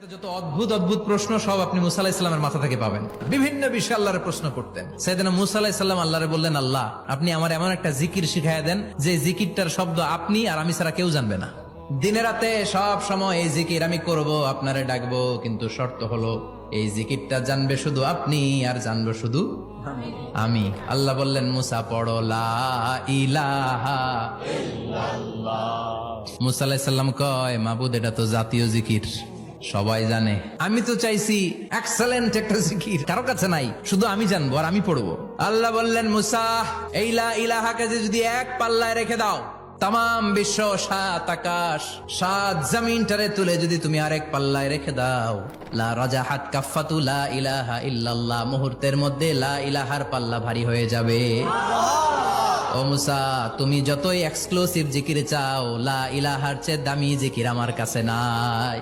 দুনিয়াতে যত অদ্ভুত অদ্ভুত প্রশ্ন সব আপনি মুসা মাথা থেকে পাবেন। বিভিন্ন বিষয়ে প্রশ্ন করতেন। সেদিন মুসা আল্লাহরে বললেন, আল্লাহ, আপনি আমার এমন একটা জিকির দেন, যে জিকিরটার শব্দ আপনি আর আমি কেউ জানবে না। দিনে রাতে সব সময় এই জিকির আমি করব, আপনারে ডাকবো, কিন্তু শর্ত হলো, এই জিকিরটা জানবে শুধু আপনি আর জানব শুধু আমি। আল্লাহ বললেন, মুসা, পড়ো, লা ইলাহা মুসা আলাহিসাল্লাম কয়, মাবুদ, এটা তো জাতীয় জিকির। সবাই জানে। আমি তো চাইছি এক্সেলেন্ট একটা জিকির। কারও কাছে নাই, শুধু আমি জানব আর আমি পড়ব। আল্লাহ বললেন, মুসা, এই লা ইলাহাকে যদি এক পাল্লায় রেখে দাও তাম বিশ্ব সাত আকাশ, সাত জমিনটারে তুলে যদি তুমি আরেক পাল্লায় রেখে দাও। লা রাজা হাত কাফাতু লা ইলাহা ইল্লাল্লাহ। মুহূর্তের মধ্যে লা ইলাহার পাল্লা ভারী হয়ে যাবে। ও মুসা, তুমি যতই এক্সক্লুসিভ জিকির চাও, লা ইলাহার চেয়ে দামি জিকির আমার কাছে নাই।